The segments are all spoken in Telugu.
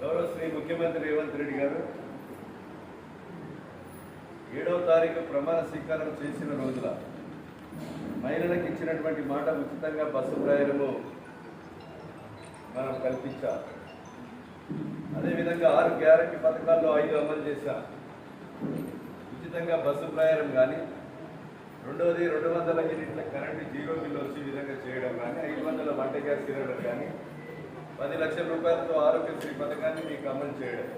గౌరవ శ్రీ ముఖ్యమంత్రి రేవంత్ రెడ్డి గారు ఏడవ తారీఖు ప్రమాణ స్వీకారం చేసిన రోజుల మహిళలకు ఇచ్చినటువంటి మాట ఉచితంగా బస్సు ప్రయాణము మనం కల్పించాం. అదేవిధంగా ఆరు గ్యారంటీ పథకాల్లో ఐదు అమలు చేశాం. ఉచితంగా బస్సు ప్రయాణం కానీ రెండవది రెండు వందల యూనిట్ల కరెంటు జీరో బిల్లు వచ్చే విధంగా చేయడం కానీ ఐదు వందల వంట గ్యాస్ సిలిండర్ కానీ పది లక్షల రూపాయలతో ఆరోగ్యశ్రీ పథకాన్ని మీకు అమలు చేయడం.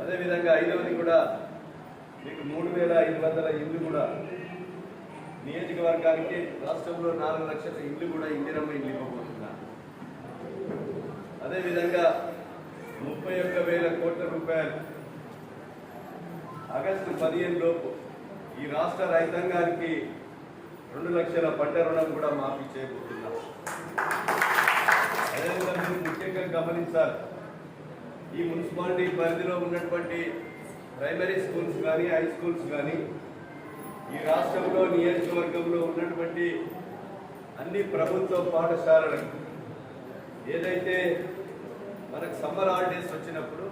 అదేవిధంగా ఐదవది కూడా మీకు మూడు వేల ఐదు వందల ఇల్లు కూడా నియోజకవర్గానికి రాష్ట్రంలో నాలుగు లక్షల ఇల్లు కూడా ఇందిరమ్మ ఇల్లు ఇవ్వబోతున్నారు. అదేవిధంగా ముప్పై ఒక్క వేల కోట్ల రూపాయలు ఆగస్టు పదిహేను లోపు ఈ రాష్ట్ర రైతాంగానికి రెండు లక్షల పంట రుణం కూడా మాఫీ చేయబోతున్నాం అదేవిధంగా మీరు ముఖ్యంగా గమనించాలి. ఈ మున్సిపాలిటీ పరిధిలో ఉన్నటువంటి ప్రైమరీ స్కూల్స్ కానీ హై స్కూల్స్ కానీ ఈ రాష్ట్రంలో నియోజకవర్గంలో ఉన్నటువంటి అన్ని ప్రభుత్వ పాఠశాలలకు ఏదైతే మనకు సమ్మర్ హాలిడేస్ వచ్చినప్పుడు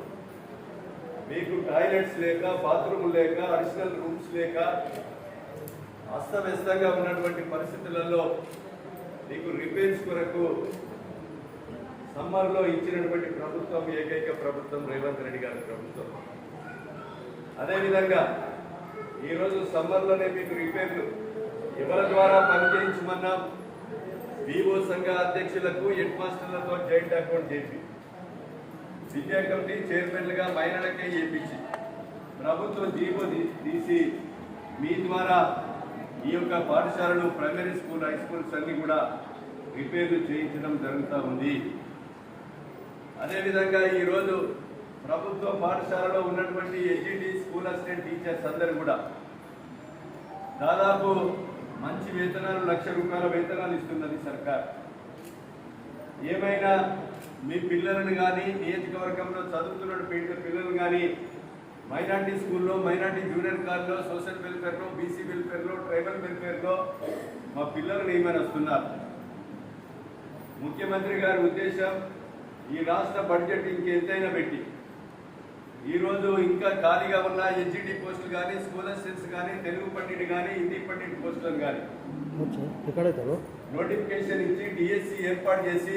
మీకు టాయిలెట్స్ లేక బాత్రూమ్ లేక అడిషనల్ రూమ్స్ లేక అస్తవ్యస్తంగా ఉన్నటువంటి పరిస్థితులలో మీకు రిపేర్స్ కొరకు సమ్మర్లో ఇచ్చినటువంటి ప్రభుత్వం ఏకైక ప్రభుత్వం రేవంత్ రెడ్డి గారి ప్రభుత్వం. అదేవిధంగా ఈరోజు సమ్మర్లోనే మీకు రిపేర్లు. ఎవరి ద్వారా పనిచేయించమన్నాం వివో సంఘ అధ్యక్షులకు హెడ్ మాస్టర్లతో జాయింట్ అకౌంట్ చేసి. విద్యా కమిటీ చైర్మన్లుగా మహిళలకే చేపించి ప్రభుత్వం జీవో తీసి మీ ద్వారా ఈ యొక్క పాఠశాలలు ప్రైమరీ స్కూల్ హై స్కూల్స్ అన్ని కూడా రిపేర్లు చేయించడం జరుగుతూ ఉంది. అదేవిధంగా ఈరోజు ప్రభుత్వ పాఠశాలలో ఉన్నటువంటి ఎడ్జిటి స్కూల్ అసిస్టెంట్ టీచర్స్ అందరు కూడా దాదాపు మంచి వేతనాలు లక్ష రూపాయల వేతనాలు ఇస్తున్నది సర్కార్. ఏమైనా మీ పిల్లలను కానీ నియోజకవర్గంలో చదువుతున్న పిల్లలు కానీ మైనార్టీ స్కూల్లో మైనార్టీ జూనియర్ కాల్లో సోషల్ వెల్ఫేర్లో బీసీ వెల్ఫేర్లో ట్రైబల్ వెల్ఫేర్లో మా పిల్లలు ఏమైనా వస్తున్నారు? ముఖ్యమంత్రి గారి ఉద్దేశం ఈ రాష్ట్ర బడ్జెట్ ఇంకెంతైనా పెట్టి. ఈరోజు ఇంకా ఖాళీగా ఉన్న హెచ్డి పోస్టులు కానీ స్కూల్ అసిస్టెంట్స్ కానీ తెలుగు పండిట్ కానీ హిందీ పండిట్ పోస్టులను కానీ నోటిఫికేషన్ ఇచ్చి డిఎస్సి ఏర్పాటు చేసి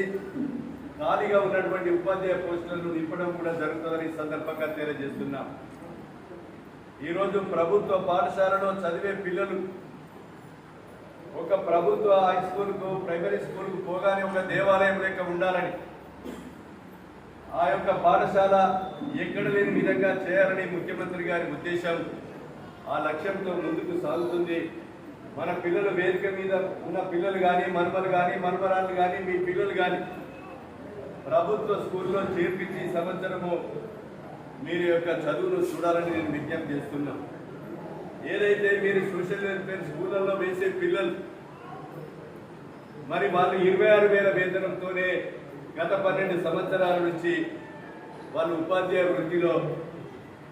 ఖాళీగా ఉన్నటువంటి ఉపాధ్యాయ పోస్టులను నింపడం కూడా జరుగుతుందని సందర్భంగా తెలియజేస్తున్నాం. ఈరోజు ప్రభుత్వ పాఠశాలలో చదివే పిల్లలు ఒక ప్రభుత్వ హై స్కూల్కు ప్రైమరీ స్కూల్కు పోగానే ఒక దేవాలయం లెక్క ఉండాలని ఆ యొక్క పాఠశాల ఎక్కడ లేని విధంగా చేయాలని ముఖ్యమంత్రి గారి ఉద్దేశం. ఆ లక్ష్యంతో ముందుకు సాగుతుంది. మన పిల్లలు వేదిక మీద ఉన్న పిల్లలు కానీ మనమలు కానీ మనమరాళ్ళు కానీ మీ పిల్లలు కానీ ప్రభుత్వ స్కూల్లో చేర్పించి సంవత్సరము మీరు యొక్క చదువును చూడాలని నేను విజ్ఞప్తి చేస్తున్నాం. ఏదైతే మీరు సోషల్ వెల్ఫేర్ స్కూళ్ళల్లో వేసే పిల్లలు మరి వాళ్ళు ఇరవై ఆరు వేల వేతనంతోనే గత పన్నెండు సంవత్సరాల నుంచి వాళ్ళు ఉపాధ్యాయ వృత్తిలో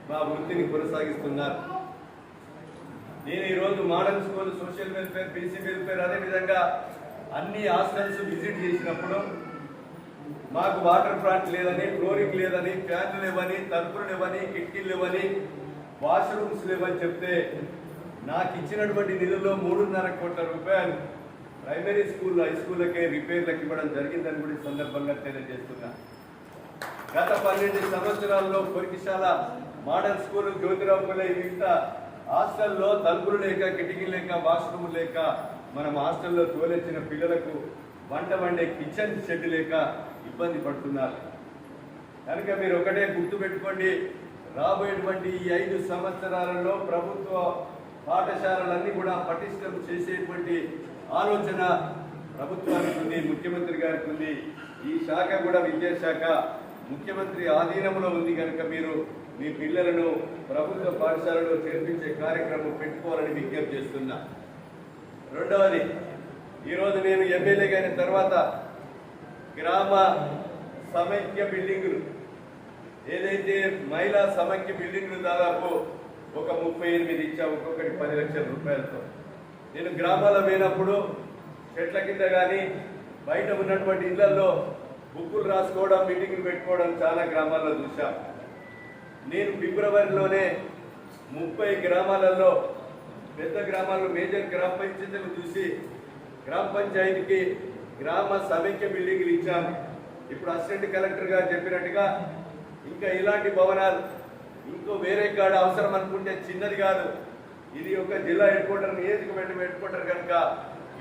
మా వృత్తిని కొనసాగిస్తున్నారు. నేను ఈరోజు model school social welfare BC welfare అదేవిధంగా అన్ని హాస్టల్స్ విజిట్ చేసినప్పుడు మాకు వాటర్ ప్లాంట్ లేదని ఫ్లోరింగ్ లేదని ఫ్యాన్లు లేవని తలుపులు లేవని కిటికీలు లేవని వాష్రూమ్స్ లేవని చెప్తే నాకు ఇచ్చినటువంటి నిధుల్లో మూడున్నర కోట్ల రూపాయలు ప్రైమరీ స్కూల్ హై స్కూళ్ళకే రిపేర్లకు ఇవ్వడం జరిగిందని కూడా ఈ సందర్భంగా తెలియజేస్తున్నా. గత పన్నెండు సంవత్సరాల్లో కొరికిశాల మోడల్ స్కూల్ జ్యోతిరావు పులే హాస్టల్లో తలుపులు లేక కిటికీలు లేక వాష్రూమ్ లేక మనం హాస్టల్లో తోలెచ్చిన పిల్లలకు వంట వండే కిచెన్ షెడ్ లేక ఇబ్బంది పడుతున్నారు. కనుక మీరు ఒకటే గుర్తుపెట్టుకోండి రాబోయేటువంటి ఈ ఐదు సంవత్సరాలలో ప్రభుత్వ పాఠశాలలన్నీ కూడా పటిష్టం చేసేటువంటి ఆలోచన ప్రభుత్వానికి ఉంది ముఖ్యమంత్రి గారికి ఉంది. ఈ శాఖ కూడా విద్యాశాఖ ముఖ్యమంత్రి ఆధీనంలో ఉంది కనుక మీరు మీ పిల్లలను ప్రభుత్వ పాఠశాలలో చేర్పించే కార్యక్రమం పెట్టుకోవాలని విజ్ఞప్తి చేస్తున్నా. రెండవది ఈరోజు నేను ఎమ్మెల్యే అయిన తర్వాత గ్రామ సమైక్య బిల్డింగులు ఏదైతే మహిళా సమైక్య బిల్డింగులు దాదాపు ఒక ముప్పై ఎనిమిది ఇచ్చా ఒక్కొక్కటి పది లక్షల రూపాయలతో. నేను గ్రామాల్లో పోయినప్పుడు చెట్ల కింద కానీ బయట ఉన్నటువంటి ఇళ్ళలో బుక్కులు రాసుకోవడం మీటింగ్లు పెట్టుకోవడం చాలా గ్రామాల్లో చూశాం. నేను ఫిబ్రవరిలోనే ముప్పై గ్రామాలలో పెద్ద గ్రామాల్లో మేజర్ గ్రామ పంచాయతీలు చూసి గ్రామ పంచాయతీకి గ్రామ సమైక్య బిల్డింగ్లు ఇచ్చాం. ఇప్పుడు అసిస్టెంట్ కలెక్టర్ గారు చెప్పినట్టుగా ఇంకా ఇలాంటి భవనాలు ఇంకో వేరే కాడ అవసరం అనుకుంటే చిన్నది కాదు. ఇది ఒక జిల్లా హెడ్ క్వార్టర్ నియోజకవర్గం హెడ్ క్వార్టర్ కనుక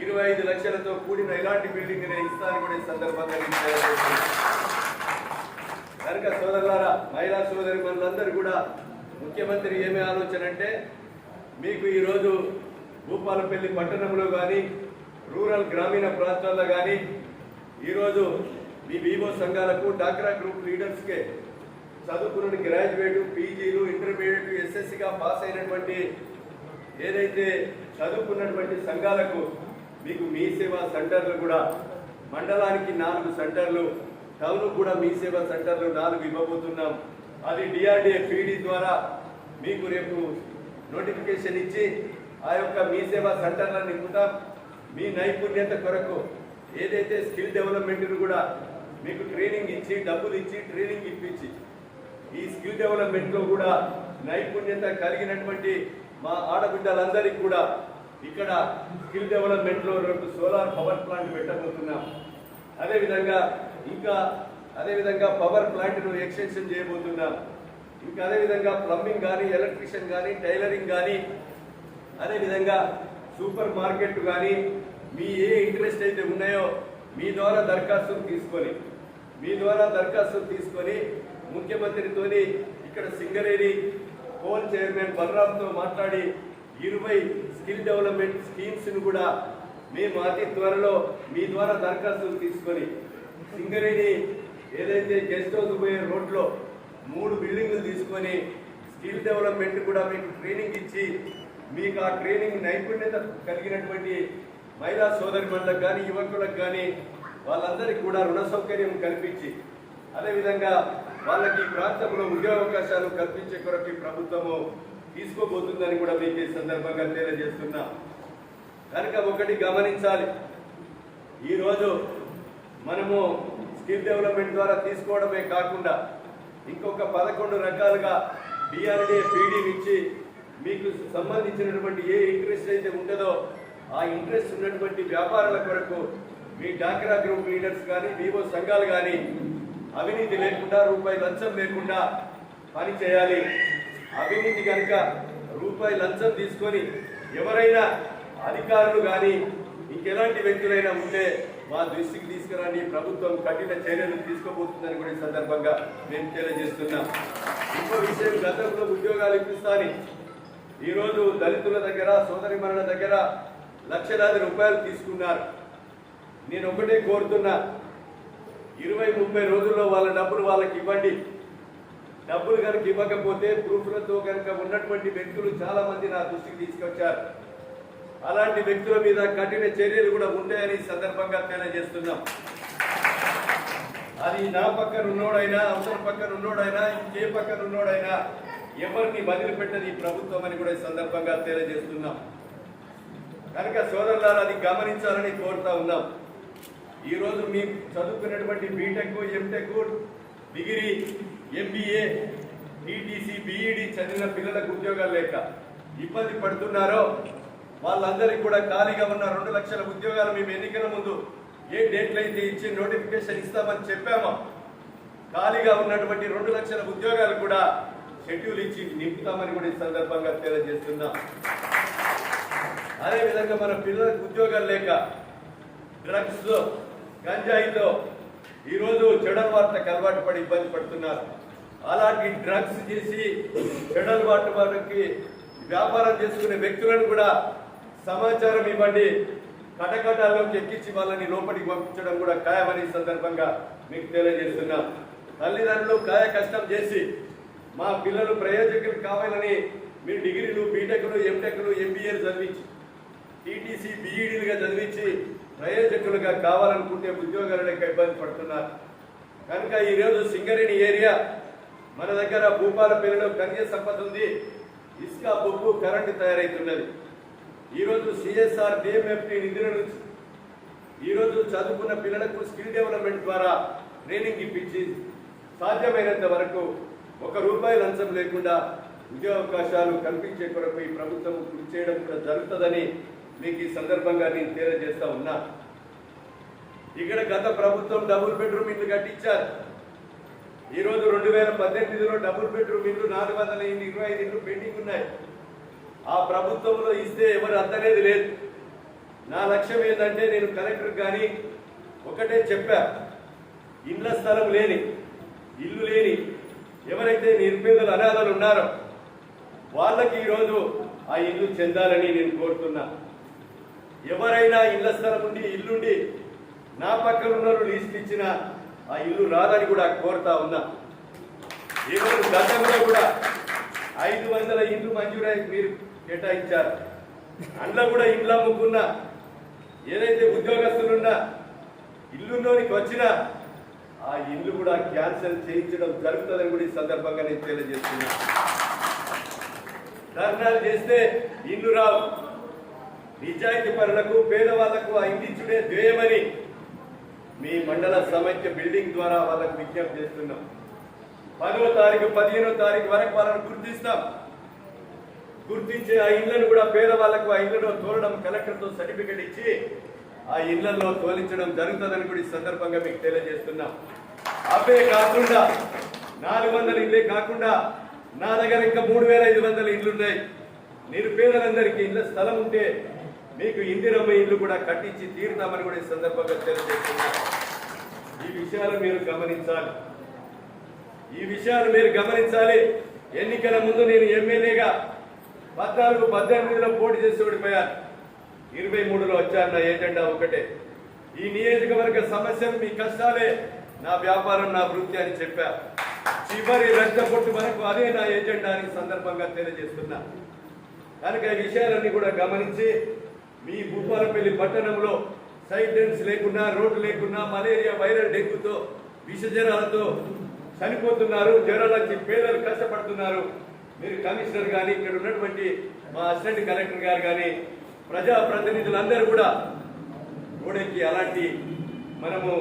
ఇరవై ఐదు లక్షలతో కూడిన ఇలాంటి బిల్డింగ్ నేను ఇస్తాను కూడా ఈ సందర్భంగా కనుక సోదరులారా మహిళా సోదరి మనందరూ కూడా ముఖ్యమంత్రి ఏమి ఆలోచన అంటే మీకు ఈరోజు భూపాలపల్లి పట్టణంలో కానీ రూరల్ గ్రామీణ ప్రాంతాల్లో కానీ ఈరోజు మీ వివో సంఘాలకు డాక్రా గ్రూప్ లీడర్స్కే చదువుకున్న గ్రాడ్యుయేట్ పీజీలు ఇంటర్మీడియట్ ఎస్ఎస్సిగా పాస్ అయినటువంటి ఏదైతే చదువుకున్నటువంటి సంఘాలకు మీకు మీ సేవా సెంటర్లు కూడా మండలానికి నాలుగు సెంటర్లు టౌన్ కూడా మీ సేవా సెంటర్లు నాలుగు ఇవ్వబోతున్నాం. అది డిఆర్డిఏ పీడీ ద్వారా మీకు రేపు నోటిఫికేషన్ ఇచ్చి ఆ యొక్క మీ సేవా సెంటర్లను నింపుతాం మీ నైపుణ్యత కొరకు ఏదైతే స్కిల్ డెవలప్మెంట్ను కూడా మీకు ట్రైనింగ్ ఇచ్చి డబ్బులు ఇచ్చి ట్రైనింగ్ ఇప్పించి ఈ స్కిల్ డెవలప్మెంట్లో కూడా నైపుణ్యత కలిగినటువంటి మా ఆడబిడ్డలందరికీ కూడా ఇక్కడ స్కిల్ డెవలప్మెంట్లో రెండు సోలార్ పవర్ ప్లాంట్ పెట్టబోతున్నాం. అదేవిధంగా ఇంకా అదేవిధంగా పవర్ ప్లాంట్ను ఎక్స్టెన్షన్ చేయబోతున్నాం. ఇంకా అదేవిధంగా ప్లంబింగ్ కానీ ఎలక్ట్రీషియన్ కానీ టైలరింగ్ కానీ అదేవిధంగా సూపర్ మార్కెట్ కానీ మీ ఏ ఇంట్రెస్ట్ అయితే ఉన్నాయో మీ ద్వారా దరఖాస్తులు తీసుకొని మీ ద్వారా దరఖాస్తులు తీసుకొని ముఖ్యమంత్రితోని ఇక్కడ సింగరేణి కోల్ చైర్మన్ బలరామ్తో మాట్లాడి ఇరవై స్కిల్ డెవలప్మెంట్ స్కీమ్స్ను కూడా మేము అతి త్వరలో మీ ద్వారా దరఖాస్తులు తీసుకొని సింగరేణి ఏదైతే గెస్ట్ హౌస్ పోయే రోడ్లో మూడు బిల్డింగ్లు తీసుకొని స్కిల్ డెవలప్మెంట్ కూడా మీకు ట్రైనింగ్ ఇచ్చి మీకు ఆ ట్రైనింగ్ నైపుణ్యత కలిగినటువంటి మహిళా సోదరిమణులకు కానీ యువకులకు కానీ వాళ్ళందరికీ కూడా రుణ సౌకర్యం కల్పించి అదేవిధంగా వాళ్ళకి ఈ ప్రాంతంలో ఉద్యోగావకాశాలు కల్పించే కొరకు ప్రభుత్వము తీసుకోబోతుందని కూడా మీకు ఈ సందర్భంగా తెలియజేస్తున్నా. కనుక ఒకటి గమనించాలి. ఈరోజు మనము స్కిల్ డెవలప్మెంట్ ద్వారా తీసుకోవడమే కాకుండా ఇంకొక పదకొండు రకాలుగా డిఆర్డీఏ పీడీ ఇచ్చి మీకు సంబంధించినటువంటి ఏ ఇంట్రెస్ట్ అయితే ఉంటుందో ఆ ఇంట్రెస్ట్ ఉన్నటువంటి వ్యాపారాల కొరకు మీ డాక్రా గ్రూప్ లీడర్స్ కానీ వివో సంఘాలు కానీ అవినీతి లేకుండా రూపాయి లంచం లేకుండా పని చేయాలి. అవినీతి కనుక రూపాయి లంచం తీసుకొని ఎవరైనా అధికారులు కానీ ఇంకెలాంటి వ్యక్తులైనా ఉంటే మా దృష్టికి తీసుకురాని ప్రభుత్వం కఠిన చర్యలు తీసుకోబోతుందని కూడా ఈ సందర్భంగా మేము తెలియజేస్తున్నాం. ఇంకో విషయం గతంలో ఉద్యోగాలు ఇప్పిస్తాని ఈరోజు దళితుల దగ్గర సోదరి దగ్గర లక్షలాది రూపాయలు తీసుకున్నారు. నేను ఒకటే కోరుతున్నా ఇరవై ముప్పై రోజుల్లో వాళ్ళ డబ్బులు వాళ్ళకి ఇవ్వండి. డబ్బులు కనుక ఇవ్వకపోతే ప్రూఫ్లతో కనుక ఉన్నటువంటి వ్యక్తులు చాలా మంది నా దృష్టికి తీసుకొచ్చారు. అలాంటి వ్యక్తుల మీద కఠిన చర్యలు కూడా ఉంటాయని సందర్భంగా తెలియజేస్తున్నాం. అది నా పక్కన ఉన్నోడైనా అవసరం పక్కన ఉన్నోడైనా ఇంకే పక్కన ఉన్నోడైనా ఎవరిని వదిలిపెట్టది ప్రభుత్వం అని కూడా ఈ సందర్భంగా తెలియజేస్తున్నాం. కనుక సోదరులారు అది గమనించాలని కోరుతా ఉన్నాం. ఈరోజు మీ చదువుకున్నటువంటి BTech MTech degree MBA TTC BEd చదివిన పిల్లలకు ఉద్యోగాలు లేక ఇబ్బంది పడుతున్నారో వాళ్ళందరికీ కూడా ఖాళీగా ఉన్న రెండు లక్షల ఉద్యోగాలు మేము ఎన్నికల ముందు ఏ డేట్లు అయితే ఇచ్చి నోటిఫికేషన్ ఇస్తామని చెప్పామో ఖాళీగా ఉన్నటువంటి రెండు లక్షల ఉద్యోగాలు కూడా షెడ్యూల్ ఇచ్చి నింపుతామని కూడా ఈ సందర్భంగా తెలియజేస్తున్నాం. అదే విధంగా మన పిల్లలకు ఉద్యోగాలు లేక డ్రగ్స్లో గంజాయితో ఈరోజు చెడలవార్తకు అలవాటు పడి ఇబ్బంది పడుతున్నారు. అలాంటి డ్రగ్స్ చేసి చెడలవాటు వారికి వ్యాపారం చేసుకునే వ్యక్తులను కూడా సమాచారం ఇవ్వండి. కటకటాల్లోకి ఎక్కించి వాళ్ళని లోపలికి పంపించడం కూడా ఖాయమని సందర్భంగా మీకు తెలియజేస్తున్నాం. తల్లిదండ్రులు కాయ కష్టం చేసి మా పిల్లలు ప్రయోజకులు కావాలని మీరు డిగ్రీలు బీటెక్లు ఎంటెక్లు ఎంబీఏలు చదివించి టీటీసీ బీఈడీలుగా చదివించి ప్రయోజకులుగా కావాలనుకుంటే ఉద్యోగాలు లేక ఇబ్బంది పడుతున్నారు. కనుక ఈరోజు సింగరేణి ఏరియా మన దగ్గర భూపాలపల్లిలో ఖనిజ సంపద ఉంది. ఇసుక బొగ్గు కరెంటు తయారైతున్నది. ఈరోజు సిఎస్ఆర్ డిఎంఎఫ్టీ నిధుల నుంచి ఈరోజు చదువుకున్న పిల్లలకు స్కిల్ డెవలప్మెంట్ ద్వారా ట్రైనింగ్ ఇప్పించి సాధ్యమైనంత వరకు ఒక రూపాయి లంచం లేకుండా ఉద్యోగావకాశాలు కల్పించే కొరకు ఈ ప్రభుత్వం కృషి చేయడం కూడా జరుగుతుందని మీకు ఈ సందర్భంగా నేను తెలియజేస్తా ఉన్నా. ఇక్కడ గత ప్రభుత్వం డబుల్ బెడ్రూమ్ ఇల్లు కట్టించారు. ఈ రోజు రెండు వేల పద్దెనిమిదిలో డబుల్ బెడ్రూమ్ ఇల్లు నాలుగు వందల ఇల్లు ఇరవై ఐదు ఇల్లు పెండింగ్ ఉన్నాయి. ఆ ప్రభుత్వంలో ఇస్తే ఎవరు అద్దనేది లేదు. నా లక్ష్యం ఏంటంటే నేను కలెక్టర్ కానీ ఒకటే చెప్పా. ఇళ్ళ స్థలం లేని ఇల్లు లేని ఎవరైతే నిరుపేదలు అనాథలు ఉన్నారో వాళ్ళకి ఈరోజు ఆ ఇల్లు చెందాలని నేను కోరుతున్నా. ఎవరైనా ఇళ్ళ స్థలం ఉండి ఇల్లుండి నా పక్కన ఉన్న లీస్ట్ ఇచ్చిన ఆ ఇల్లు రాదని కూడా కోరుతా ఉన్నా. ఈరోజు గతంలో కూడా ఐదు వందల ఇండ్లు మంజూరై మీరు కేటాయించారు. అందులో కూడా ఇండ్లు అమ్ముకున్నా ఏదైతే ఉద్యోగస్తులున్నా ఇల్లులోనికి వచ్చినా ఆ ఇల్లు కూడా క్యాన్సిల్ చేయించడం జరుగుతుందని కూడా ఈ సందర్భంగా నేను తెలియజేస్తున్నా. ధర్నాలు చేస్తే ఇల్లు రావు. నిజాయితీ పరులకు పేదవాళ్ళకు ఆ ఇంటించుడే ధ్యేయమని మీ మండల సమైక్య బిల్డింగ్ ద్వారా వాళ్ళకు విజ్ఞప్తి చేస్తున్నాం. పదవ తారీఖు పదిహేనో తారీఖు వరకు వాళ్ళని గుర్తిస్తాం. గుర్తించే ఆ ఇళ్ళను కూడా పేదవాళ్ళకు ఆ ఇళ్ళలో తోలడం కలెక్టర్తో సర్టిఫికెట్ ఇచ్చి ఆ ఇళ్ళలో తోలించడం జరుగుతుందని కూడా ఈ సందర్భంగా మీకు తెలియజేస్తున్నాం. అవే కాకుండా నాలుగు వందల ఇల్లే కాకుండా నా దగ్గర ఇంకా మూడు వేల ఐదు వందల ఇళ్ళు నిరుపేదలందరికీ ఇళ్ళ స్థలం ఉంటే మీకు ఇందిరమ్మ ఇల్లు కూడా కట్టించి తీరుతామని కూడా ఈ సందర్భంగా తెలియజేస్తున్నారు ఈ విషయాలు మీరు గమనించాలి. ఈ విషయాలు మీరు గమనించాలి. ఎన్నికల ముందు నేను ఎమ్మెల్యేగా పద్నాలుగు పద్దెనిమిదిలో పోటీ చేసి ఓడిపోయాను. ఇరవై మూడులో వచ్చాను నా ఏజెండా ఒకటే. ఈ నియోజకవర్గ సమస్యలు మీ కష్టాలే నా వ్యాపారం నా వృత్తి అని చెప్పా. చివరి రక్త పొట్టు వరకు అదే నా ఏజెండా అని సందర్భంగా తెలియజేస్తున్నా. కనుక ఈ విషయాలన్నీ కూడా గమనించి మీ భూపాలపల్లి పట్టణంలో సైటెన్స్ లేకుండా లేకున్నా రోడ్డు లేకున్నా మలేరియా వైరల్ డెంగ్యూతో విషజ్వరాలతో చనిపోతున్నారు. జ్వరాలు వచ్చి పేదలు కష్టపడుతున్నారు. మీరు కమిషనర్ కానీ ఇక్కడ ఉన్నటువంటి మా అసిస్టెంట్ కలెక్టర్ గారు కానీ ప్రజాప్రతినిధులందరూ కూడా గోడెక్కి అలాంటి మనము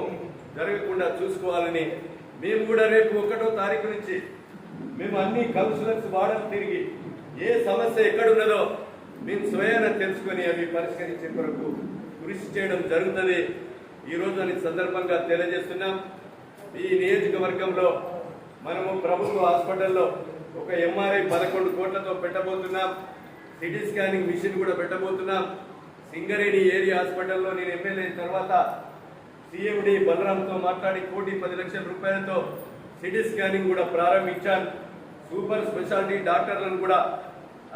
జరగకుండా చూసుకోవాలని మేము కూడా రేపు ఒకటో తారీఖు నుంచి మేము అన్ని కౌన్సిలర్స్ వాడలు తిరిగి ఏ సమస్య ఎక్కడున్నదో మేము స్వయాన తెలుసుకొని అవి పరిష్కరించే కొరకు కృషి చేయడం జరుగుతుంది. ఈ అని సందర్భంగా తెలియజేస్తున్నాం. ఈ నియోజకవర్గంలో మనము ప్రభుత్వ హాస్పిటల్లో ఒక ఎంఆర్ఐ పదకొండు కోట్లతో పెట్టబోతున్నాం. సిటీ స్కానింగ్ మిషన్ కూడా పెట్టబోతున్నాం. సింగరేణి ఏరియా హాస్పిటల్లో నేను ఎమ్మెల్యే తర్వాత సీఎండి బలరాంతో మాట్లాడి కోటి పది లక్షల రూపాయలతో సిటీ స్కానింగ్ కూడా ప్రారంభించాను. సూపర్ స్పెషాలిటీ డాక్టర్లను కూడా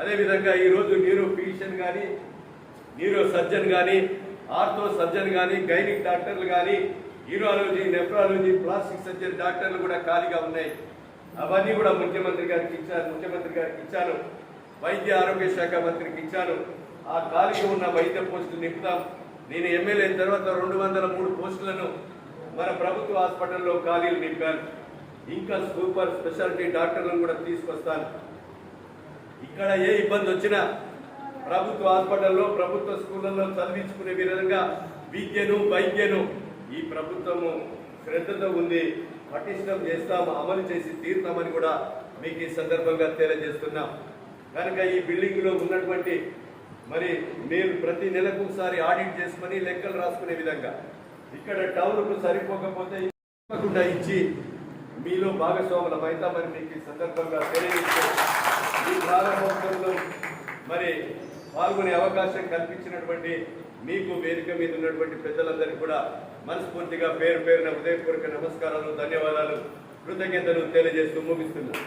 అదేవిధంగా ఈరోజు న్యూరో ఫిజిషియన్ కానీ న్యూరో సర్జన్ కానీ ఆర్థో సర్జన్ కానీ గైనిక్ డాక్టర్లు కానీ యూరాలజీ నెఫ్రాలజీ ప్లాస్టిక్ సర్జన్ డాక్టర్లు కూడా ఖాళీగా ఉన్నాయి. అవన్నీ కూడా ముఖ్యమంత్రి గారికి ఇచ్చాను ముఖ్యమంత్రి గారికి ఇచ్చాను వైద్య ఆరోగ్య శాఖ మంత్రికి ఇచ్చాను ఆ ఖాళీగా ఉన్న వైద్య పోస్టులు నింపుతాం. నేను ఎమ్మెల్యే తర్వాత రెండు వందల మూడు పోస్టులను మన ప్రభుత్వ హాస్పిటల్లో ఖాళీలు నింపాను. ఇంకా సూపర్ స్పెషాలిటీ డాక్టర్లను కూడా తీసుకొస్తాను. ఇక్కడ ఏ ఇబ్బంది వచ్చినా ప్రభుత్వ హాస్పిటల్లో ప్రభుత్వ స్కూళ్ళల్లో చదివించుకునే విధంగా విద్యను వైద్యను ఈ ప్రభుత్వము శ్రద్ధతో ఉంది. పటిష్టం చేస్తాం అమలు చేసి తీరుతామని కూడా మీకు ఈ సందర్భంగా తెలియజేస్తున్నాం. కనుక ఈ బిల్డింగ్లో ఉన్నటువంటి మరి మీరు ప్రతి నెలకు ఒకసారి ఆడిట్ చేసుకొని లెక్కలు రాసుకునే విధంగా ఇక్కడ టౌన్కు సరిపోకపోతే తప్పకుండా ఇచ్చి మీలో భాగస్వాములం అవుతామని మీకు ఈ సందర్భంగా తెలియజేస్తున్నాం. ఈ ప్రారంభోత్సవంలో మరి పాల్గొనే అవకాశం కల్పించినటువంటి మీకు వేదిక మీద ఉన్నటువంటి పెద్దలందరికీ కూడా మనస్ఫూర్తిగా పేరు పేరున హృదయపూర్వక నమస్కారాలు ధన్యవాదాలు. కృతజ్ఞతలు తెలియజేస్తూ ముగిస్తున్నాను.